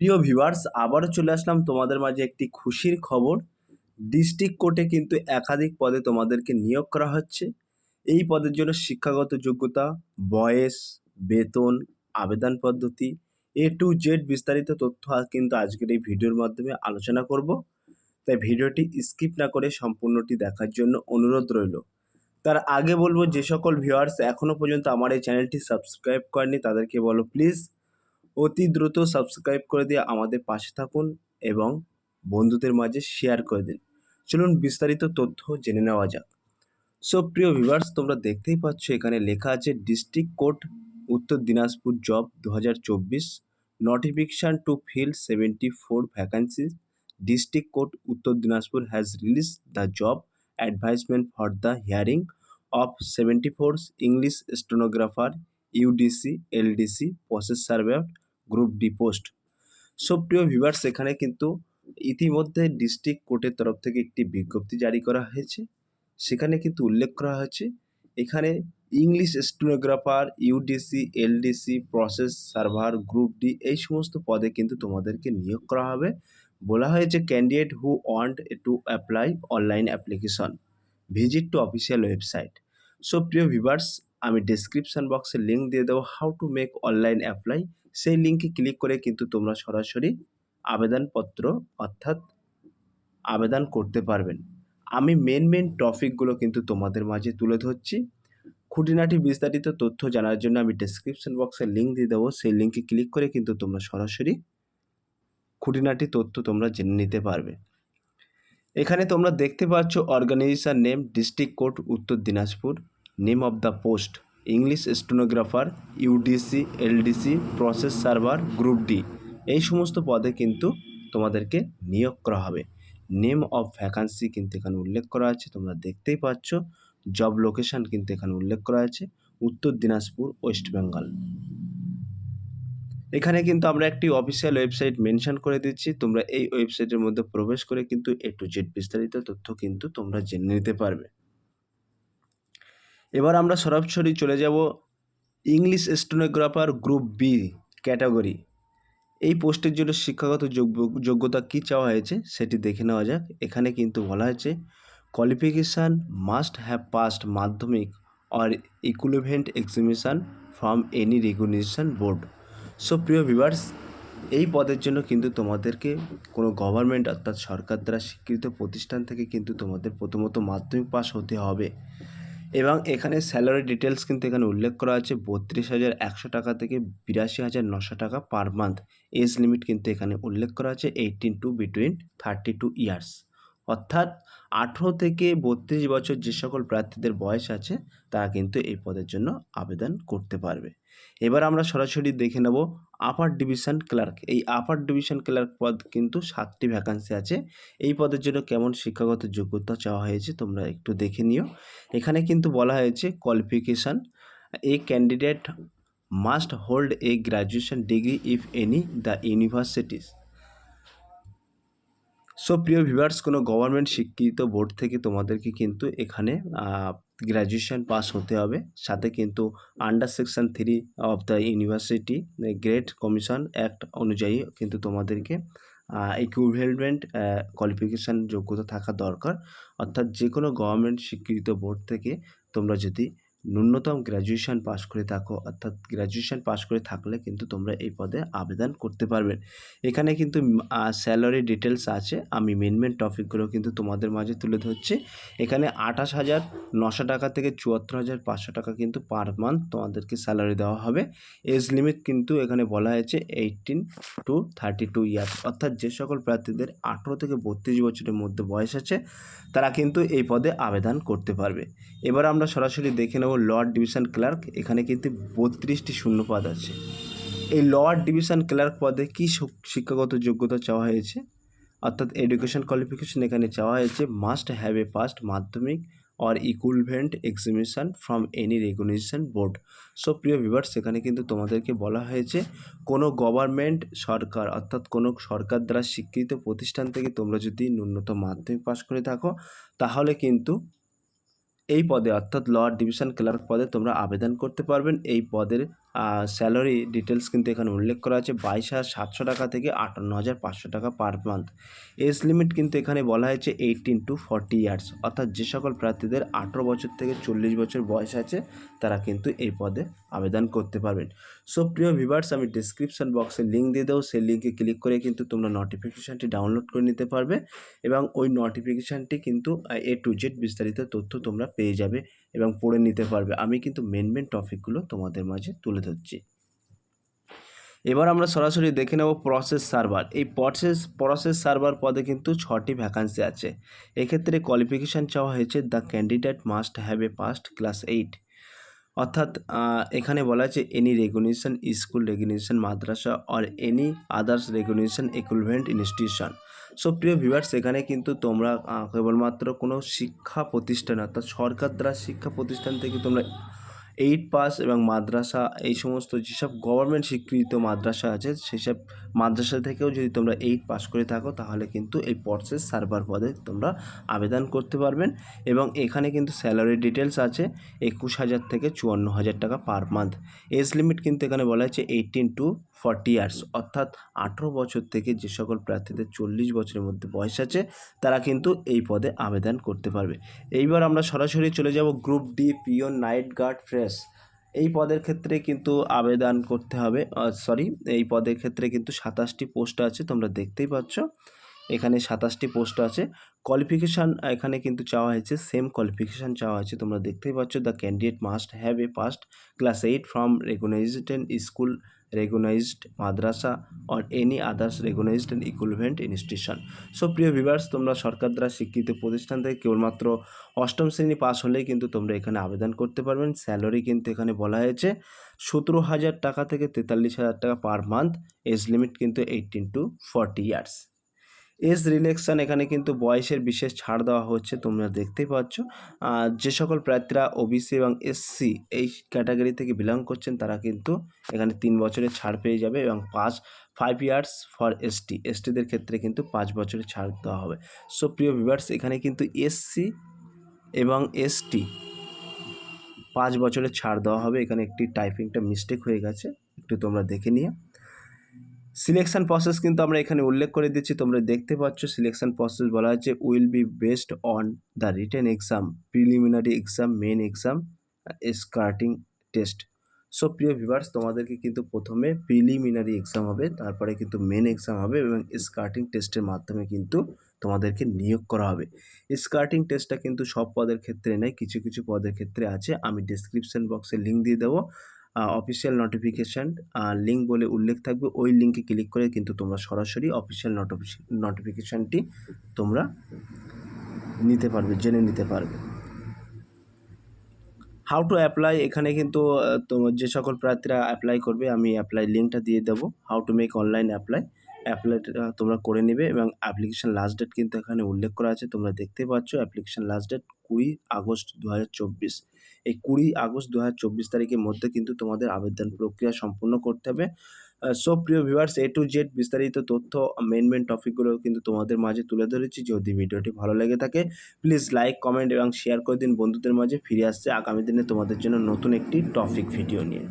প্রিয় ভিউয়ার্স আবারও চলে আসলাম তোমাদের মাঝে একটি খুশির খবর। ডিস্ট্রিক্ট কোর্টে কিন্তু একাধিক পদে তোমাদেরকে নিয়োগ করা হচ্ছে। এই পদের জন্য শিক্ষাগত যোগ্যতা, বয়স, বেতন, আবেদন পদ্ধতি এ টু জেড বিস্তারিত তথ্য কিন্তু আজকের এই ভিডিওর মাধ্যমে আলোচনা করব। তাই ভিডিওটি স্কিপ না করে সম্পূর্ণটি দেখার জন্য অনুরোধ রইল। তার আগে বলব, যে সকল ভিউয়ার্স এখনও পর্যন্ত আমার এই চ্যানেলটি সাবস্ক্রাইব করেনি তাদেরকে বলো প্লিজ অতি দ্রুত সাবস্ক্রাইব করে দিয়ে আমাদের পাশে থাকুন এবং বন্ধুদের মাঝে শেয়ার করে দিন। চলুন বিস্তারিত তথ্য জেনে নেওয়া যাক। সো প্রিয় ভিউয়ার্স তোমরা দেখতেই পাচ্ছ এখানে লেখা আছে district court Uttar Dinajpur job দু হাজার চব্বিশ notification to fill seventy four vacancies district court Uttar Dinajpur has release the job advisement for the hiring of seventy four English stenographer UDC LDC process surveyor group D post so প্রিয় viewers এখানে কিন্তু ইতিমধ্যে district কোর্টের তরফ থেকে একটি বিজ্ঞপ্তি জারি করা হয়েছে। সেখানে কিন্তু উল্লেখ করা হয়েছে, এখানে English stenographer UDC LDC process server group D এই সমস্ত পদে কিন্তু তোমাদেরকে নিয়োগ করা হবে। বলা হয়েছে candidate who want to apply online application visit to official website so প্রিয় ভিভার্স আমি ডিসক্রিপশান বক্সে লিঙ্ক দিয়ে দেবো how to make online apply সেই লিঙ্কে ক্লিক করে কিন্তু তোমরা সরাসরি আবেদনপত্র অর্থাৎ আবেদন করতে পারবেন। আমি মেন মেন টপিকগুলো কিন্তু তোমাদের মাঝে তুলে ধরছি। খুঁটিনাটি বিস্তারিত তথ্য জানার জন্য আমি ডেসক্রিপশন বক্সে লিঙ্ক দিয়ে দেবো। সেই লিঙ্কে ক্লিক করে কিন্তু তোমরা সরাসরি খুঁটিনাটি তথ্য তোমরা জেনে নিতে পারবে। এখানে তোমরা দেখতে পাচ্ছ organisation name district court Uttar Dinajpur. Name of the post, English stenographer, UDC, LDC, process server, group D. এই সমস্ত পদে কিন্তু তোমাদেরকে নিয়োগ করা হবে। নেম অফ ভ্যাকান্সি কিন্তু এখানে উল্লেখ করা আছে, তোমরা দেখতেই পাচ্ছ। জব লোকেশন কিন্তু এখানে উল্লেখ করা আছে, উত্তর দিনাজপুর, ওয়েস্ট বেঙ্গল। এখানে কিন্তু আমরা একটি অফিসিয়াল ওয়েবসাইট মেনশন করে দিচ্ছি। তোমরা এই ওয়েবসাইটের মধ্যে প্রবেশ করে কিন্তু এ টু জেড বিস্তারিত তথ্য কিন্তু তোমরা জেনে নিতে পারবে। এবার আমরা সরাসরি চলে যাব English stenographer group B category এই পোস্টের জন্য শিক্ষাগত যোগ্য- যোগ্যতা কী চাওয়া হয়েছে সেটি দেখে নেওয়া যাক। এখানে কিন্তু বলা হয়েছে qualification must have passed Madhyamik or equivalent examination from any regulation board so প্রিয় ভিভার্স এই পদের জন্য কিন্তু তোমাদেরকে কোনো গভর্নমেন্ট অর্থাৎ সরকার দ্বারা স্বীকৃত প্রতিষ্ঠান থেকে কিন্তু তোমাদের প্রথমত মাধ্যমিক পাস হতে হবে। এবং এখানে স্যালারি ডিটেলস কিন্তু এখানে উল্লেখ করা আছে, বত্রিশ হাজার একশো টাকা থেকে বিরাশি হাজার নশো টাকা পার মান্থ এজ লিমিট কিন্তু এখানে উল্লেখ করা আছে eighteen to between thirty two years অর্থাৎ আঠেরো থেকে বত্রিশ বছর যে সকল প্রার্থীদের বয়স আছে, তারা কিন্তু এই পদের জন্য আবেদন করতে পারবে। এবার আমরা সরাসরি দেখে নেব আপার ডিভিশন ক্লার্ক এই আপার ডিভিশন ক্লার্ক পদ কিন্তু সাতটি ভ্যাকান্সি আছে। এই পদের জন্য কেমন শিক্ষাগত যোগ্যতা চাওয়া হয়েছে তোমরা একটু দেখে নিও। এখানে কিন্তু বলা হয়েছে qualification a candidate must hold a graduation degree if any the universities so প্রিয় ভিভার্স কোনো গভর্নমেন্ট স্বীকৃত বোর্ড থেকে তোমাদেরকে কিন্তু এখানে গ্র্যাজুয়েশন পাস হতে হবে। সাথে কিন্তু under section three of the university grade commission act অনুযায়ী কিন্তু তোমাদেরকে ইকুইভেলমেন্ট কোয়ালিফিকেশান যোগ্যতা থাকা দরকার। অর্থাৎ যে কোনো গভর্নমেন্ট স্বীকৃত বোর্ড থেকে তোমরা যদি ন্যূনতম গ্র্যাজুয়েশন পাশ করে থাকো, অর্থাৎ গ্র্যাজুয়েশন পাশ করে থাকলে কিন্তু তোমরা এই পদে আবেদন করতে পারবে। এখানে কিন্তু স্যালারি ডিটেলস আছে। আমি মেন মেন টপিকগুলো কিন্তু তোমাদের মাঝে তুলে ধরছি। এখানে আঠাশ হাজার নশো টাকা থেকে চুয়াত্তর হাজার পাঁচশো টাকা কিন্তু পার মান্থ তোমাদেরকে স্যালারি দেওয়া হবে। এজ লিমিট কিন্তু এখানে বলা হয়েছে eighteen to thirty two years অর্থাৎ যে সকল প্রার্থীদের আঠেরো থেকে বত্রিশ বছরের মধ্যে বয়স আছে, তারা কিন্তু এই পদে আবেদন করতে পারবে। এবার আমরা সরাসরি দেখে নেব লোয়ার ডিভিশন ক্লার্ক, এখানে কিন্তু বত্রিশটি শূন্যপদ আছে। এই লর্ড ডিভিশন ক্লার্ক পদে কী শিক্ষাগত যোগ্যতা চাওয়া হয়েছে? অর্থাৎ এডুকেশন কোয়ালিফিকেশন এখানে চাওয়া হয়েছে must have a passed Madhyamik or equivalent examination from any regulation board so প্রিয় ভিভার সেখানে কিন্তু তোমাদেরকে বলা হয়েছে, কোনো গভর্নমেন্ট সরকার, অর্থাৎ কোনো সরকার দ্বারা স্বীকৃত প্রতিষ্ঠান থেকে তোমরা যদি ন্যূনতম মাধ্যমিক পাস করে থাকো, তাহলে কিন্তু এই পদে, অর্থাৎ লোয়ার ডিভিশন ক্লার্ক পদে তোমরা আবেদন করতে পারবেন। এই পদের স্যালারি ডিটেলস কিন্তু এখানে উল্লেখ করা আছে, বাইশ হাজার সাতশো টাকা থেকে আটান্ন হাজার পাঁচশো টাকা পার মান্থ এজ লিমিট কিন্তু এখানে বলা হয়েছে এইটিন টু ফর্টি ইয়ার্স অর্থাৎ যে সকল প্রার্থীদের আঠেরো বছর থেকে চল্লিশ বছর বয়স আছে, তারা কিন্তু এই পদে আবেদন করতে পারবেন। সো প্রিয় ভিভার্স আমি ডিসক্রিপশন বক্সে লিঙ্ক দিয়ে দেবো। সেই লিঙ্কে ক্লিক করে কিন্তু তোমরা নোটিফিকেশানটি ডাউনলোড করে নিতে পারবে এবং ওই নোটিফিকেশানটি কিন্তু এ টু জেড বিস্তারিত তথ্য তোমরা পেয়ে যাবে এবং পড়ে নিতে পারবে। আমি কিন্তু মেন মেন টপিকগুলো তোমাদের মাঝে তুলে ধরছি। এবার আমরা সরাসরি দেখে নেব প্রসেস সার্ভার এই প্রসেস প্রসেস সার্ভার পদে কিন্তু ছটি ভ্যাকান্সি আছে। এক্ষেত্রে কোয়ালিফিকেশান চাওয়া হয়েছে the candidate must have a passed class eight অর্থাৎ এখানে বলা আছে any regulation school regulation madrasa or any others regulation equivalent institution so প্রিয় ভিউয়ার্স এখানে কিন্তু তোমরা কেবলমাত্র কোনো শিক্ষা প্রতিষ্ঠান, অর্থাৎ সরকার দ্বারা শিক্ষা প্রতিষ্ঠান থেকে তোমরা এইট পাস এবং মাদ্রাসা, এই সমস্ত যেসব গভর্নমেন্ট স্বীকৃত মাদ্রাসা আছে, সেসব মাদ্রাসা থেকেও যদি তোমরা এইট পাস করে থাকো, তাহলে কিন্তু এই প্রসেস সার্ভার পদে তোমরা আবেদন করতে পারবেন এবং এখানে কিন্তু স্যালারি ডিটেলস আছে, একুশ হাজার থেকে চুয়ান্ন হাজার টাকা পার মান্থ এজ লিমিট কিন্তু এখানে বলা হয়েছে এইটিন টু ফর্টি ইয়ার্স অর্থাৎ আঠেরো বছর থেকে যে সকল প্রার্থীদের চল্লিশ বছরের মধ্যে বয়স আছে, তারা কিন্তু এই পদে আবেদন করতে পারবে। এইবার আমরা সরাসরি চলে যাব group D peon night guard fresh এই পদের ক্ষেত্রে কিন্তু আবেদন করতে হবে সরি এই পদের ক্ষেত্রে কিন্তু সাতাশটি পোস্ট আছে, তোমরা দেখতেই পাচ্ছ। এখানে সাতাশটি পোস্ট আছে। কোয়ালিফিকেশান এখানে কিন্তু চাওয়া হয়েছে সেম কোয়ালিফিকেশান চাওয়া হয়েছে, তোমরা দেখতেই পাচ্ছ। The candidate must have a passed class eight from recognised school recognised madrasa or any others recognised and equivalent institution so প্রিয় ভিভার্স তোমরা সরকার দ্বারা স্বীকৃত প্রতিষ্ঠান থেকে কেবলমাত্র অষ্টম শ্রেণি পাস হলেই কিন্তু তোমরা এখানে আবেদন করতে পারবেন। স্যালারি কিন্তু এখানে বলা হয়েছে সতেরো হাজার টাকা থেকে তেতাল্লিশ হাজার টাকা পার মান্থ এজ লিমিট কিন্তু eighteen to forty years age relaxation এখানে কিন্তু বয়সের বিশেষ ছাড় দেওয়া হচ্ছে, তোমরা দেখতেই পাচ্ছ। যে সকল প্রার্থীরা ওবিসি এবং এসসি এই ক্যাটাগরি থেকে বিলং করছেন, তারা কিন্তু এখানে তিন বছরের ছাড় পেয়ে যাবে এবং পাঁচ ফাইভ ইয়ার্স ফর এসটি এসটিদের ক্ষেত্রে কিন্তু পাঁচ বছরের ছাড় দেওয়া হবে। সো প্রিয় ভিভার্স এখানে কিন্তু এসসি এবং এসটি পাঁচ বছরের ছাড় দেওয়া হবে। এখানে একটি টাইপিংটা মিস্টেক হয়ে গেছে, একটু তোমরা দেখে নিয়ে সিলেকশন প্রসেস কিন্তু আমরা এখানে উল্লেখ করে দিচ্ছি। তোমরা দেখতে পাচ্ছ সিলেকশন প্রসেস বলা হচ্ছে will be based on the written exam preliminary exam main exam screening test so প্রিয় ভিভার্স তোমাদেরকে কিন্তু প্রথমে প্রিলিমিনারি এক্সাম হবে, তারপরে কিন্তু মেন এক্সাম হবে এবং স্কার্টিং টেস্টের মাধ্যমে কিন্তু তোমাদেরকে নিয়োগ করা হবে। স্কার্টিং টেস্টটা কিন্তু সব পদের ক্ষেত্রে নেই, কিছু কিছু পদের ক্ষেত্রে আছে। আমি ডিসক্রিপশন বক্সে লিঙ্ক দিয়ে দেবো। অফিসিয়াল নোটিফিকেশান লিঙ্ক বলে উল্লেখ থাকবে। ওই লিঙ্কে ক্লিক করে কিন্তু তোমরা সরাসরি অফিসিয়াল নোটিফিকেশানটি তোমরা নিতে পারবে, জেনে নিতে পারবে। হাউ টু অ্যাপ্লাই এখানে কিন্তু যে সকল প্রার্থীরা অ্যাপ্লাই করবে, আমি অ্যাপ্লাই লিঙ্কটা দিয়ে দেবো। How to make online apply অ্যাপ্লাইটা তোমরা করে নেবে এবং অ্যাপ্লিকেশন লাস্ট ডেট কিন্তু এখানে উল্লেখ করা আছে। তোমরা দেখতে পাচ্ছ অ্যাপ্লিকেশন লাস্ট ডেট কুড়ি আগস্ট দু হাজার চব্বিশ। এই কুড়ি আগস্ট দু হাজার চব্বিশ তারিখের মধ্যে কিন্তু তোমাদের আবেদন প্রক্রিয়া সম্পূর্ণ করতে হবে। সো প্রিয় ভিউয়ার্স এ টু জেড বিস্তারিত তথ্য মেন মেন টপিকগুলো কিন্তু তোমাদের মাঝে তুলে ধরেছি। যদি ভিডিওটি ভালো লেগে থাকে প্লিজ লাইক কমেন্ট এবং শেয়ার করে দিন। বন্ধুদের মাঝে ফিরে আসছে। আগামী দিনে তোমাদের জন্য নতুন একটি টপিক ভিডিও নিয়ে।